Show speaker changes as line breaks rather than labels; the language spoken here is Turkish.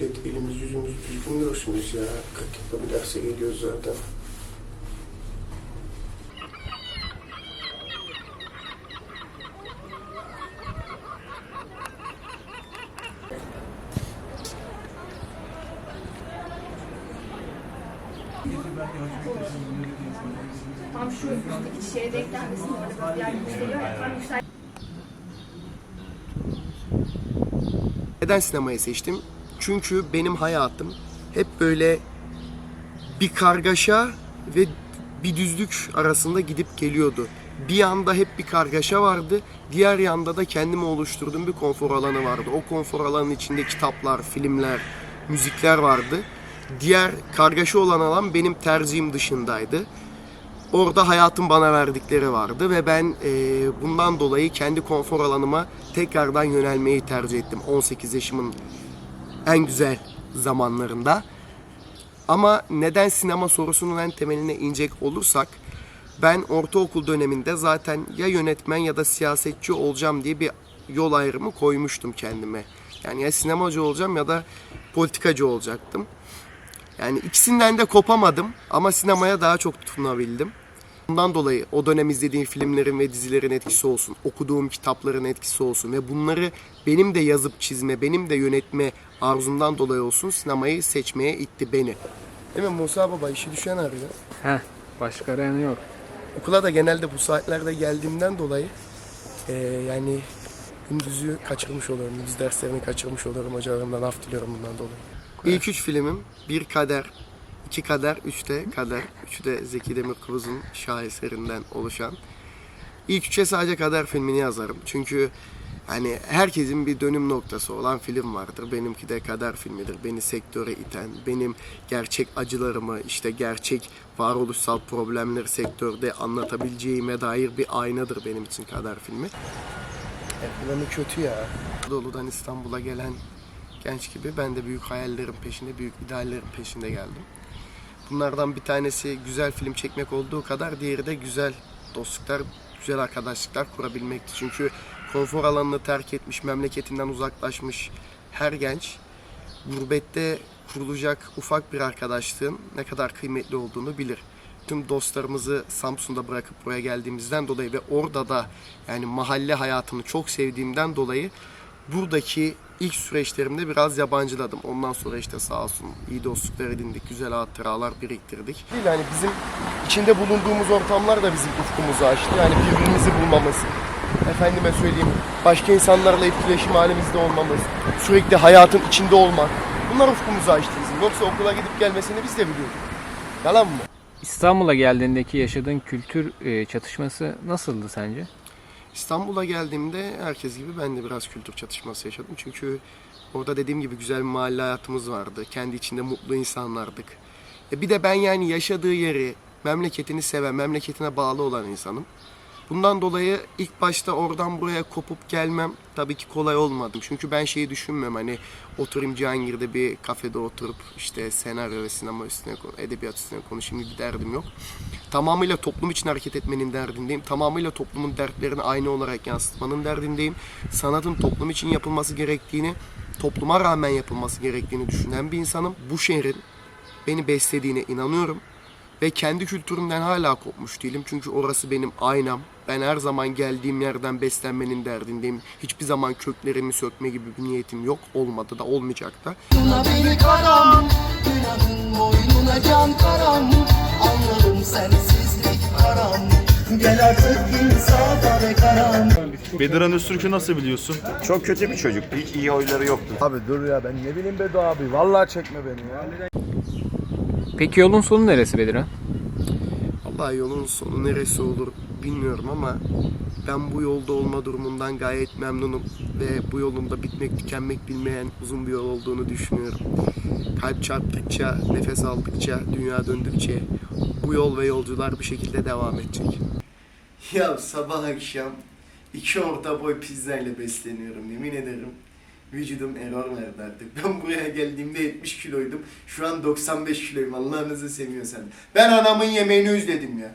millet elimiz yüzümüz düzgün görsünüz ya. 40 yılda bir derse geliyoruz zaten.
Tam şu üstteki şeye denk gelmesin orada böyle bir yer yükseliyor ya tam yüksel.
Neden sinemayı seçtim? Çünkü benim hayatım hep böyle bir kargaşa ve bir düzlük arasında gidip geliyordu. Bir yanda hep bir kargaşa vardı, diğer yanda da kendime oluşturduğum bir konfor alanı vardı. O konfor alanının içinde kitaplar, filmler, müzikler vardı. Diğer kargaşa olan alan benim tercihim dışındaydı. Orada hayatın bana verdikleri vardı ve ben e, bundan dolayı kendi konfor alanıma tekrardan yönelmeyi tercih ettim 18 yaşımın en güzel zamanlarında. Ama neden sinema sorusunun en temeline inecek olursak ben ortaokul döneminde zaten ya yönetmen ya da siyasetçi olacağım diye bir yol ayrımı koymuştum kendime. Yani ya sinemacı olacağım ya da politikacı olacaktım. Yani ikisinden de kopamadım ama sinemaya daha çok tutunabildim. Bundan dolayı o dönem izlediğim filmlerin ve dizilerin etkisi olsun, okuduğum kitapların etkisi olsun ve bunları benim de yazıp çizme, benim de yönetme arzumdan dolayı olsun sinemayı seçmeye itti beni. Değil mi Musa Baba işi düşen arıyor.
Heh, başka arayan yok.
Okula da genelde bu saatlerde geldiğimden dolayı eee, yani gündüzü kaçırmış oluyorum. Gündüz derslerini kaçırmış oluyorum. Hocalarımdan af diliyorum bundan dolayı. İlk üç filmim Bir Kader, iki Kader, üç de Kader. Üçü de Zeki Demirkubuz'un şaheserinden oluşan. İlk üçe sadece Kader filmini yazarım. Çünkü hani herkesin bir dönüm noktası olan film vardır. Benimki de Kader filmidir. Beni sektöre iten, benim gerçek acılarımı, işte gerçek varoluşsal problemleri sektörde anlatabileceğime dair bir aynadır benim için Kader filmi. E, planı kötü ya. Dolu'dan İstanbul'a gelen genç gibi ben de büyük hayallerin peşinde, büyük ideallerin peşinde geldim. Bunlardan bir tanesi güzel film çekmek olduğu kadar diğeri de güzel dostluklar, güzel arkadaşlıklar kurabilmekti. Çünkü konfor alanını terk etmiş, memleketinden uzaklaşmış her genç gurbette kurulacak ufak bir arkadaşlığın ne kadar kıymetli olduğunu bilir. Tüm dostlarımızı Samsun'da bırakıp buraya geldiğimizden dolayı ve orada da yani mahalle hayatını çok sevdiğimden dolayı buradaki ilk süreçlerimde biraz yabancıladım. Ondan sonra işte sağ olsun iyi dostluklar edindik, güzel hatıralar biriktirdik. Yani bizim içinde bulunduğumuz ortamlar da bizim ufkumuzu açtı. Yani birbirimizi bulmamız, efendime söyleyeyim başka insanlarla etkileşim halimizde olmamız, sürekli hayatın içinde olmak. Bunlar ufkumuzu açtı bizim. Yoksa okula gidip gelmesini biz de biliyorduk. Yalan mı?
İstanbul'a geldiğindeki yaşadığın kültür e, çatışması nasıldı sence?
İstanbul'a geldiğimde herkes gibi ben de biraz kültür çatışması yaşadım. Çünkü orada dediğim gibi güzel bir mahalle hayatımız vardı. Kendi içinde mutlu insanlardık. E bir de ben yani yaşadığı yeri, memleketini seven, memleketine bağlı olan insanım. Bundan dolayı ilk başta oradan buraya kopup gelmem tabii ki kolay olmadı. Çünkü ben şeyi düşünmüyorum hani oturayım Cihangir'de bir kafede oturup işte senaryo ve sinema üstüne, edebiyat üstüne konuşayım gibi derdim yok. Tamamıyla toplum için hareket etmenin derdindeyim. Tamamıyla toplumun dertlerini aynı olarak yansıtmanın derdindeyim. Sanatın toplum için yapılması gerektiğini, topluma rağmen yapılması gerektiğini düşünen bir insanım. Bu şehrin beni beslediğine inanıyorum. Ve kendi kültürümden hala kopmuş değilim. Çünkü orası benim aynam. Ben her zaman geldiğim yerden beslenmenin derdindeyim. Hiçbir zaman köklerimi sökme gibi bir niyetim yok. Olmadı da olmayacak da.
Boynuna beni karam, günahın boynuna can karam Anladım sensizlik karam Gel artık insafa be karam
Bediran Öztürk'ü nasıl biliyorsun?
Çok kötü bir çocuktu. Hiç iyi huyları yoktu.
Abi dur ya ben ne bileyim Bedo abi. Vallahi çekme beni ya.
Peki yolun sonu neresi Bediran?
Vallahi yolun sonu neresi olur bilmiyorum ama ben bu yolda olma durumundan gayet memnunum ve bu yolun da bitmek tükenmek bilmeyen uzun bir yol olduğunu düşünüyorum. Kalp çarptıkça, nefes aldıkça, dünya döndükçe bu yol ve yolcular bir şekilde devam edecek. Ya sabah akşam iki orta boy pizzayla besleniyorum yemin ederim. Vücudum error verdi artık. Ben buraya geldiğimde 70 kiloydum. Şu an 95 kiloyum. Allah'ınızı seviyorsan. Ben anamın yemeğini özledim ya.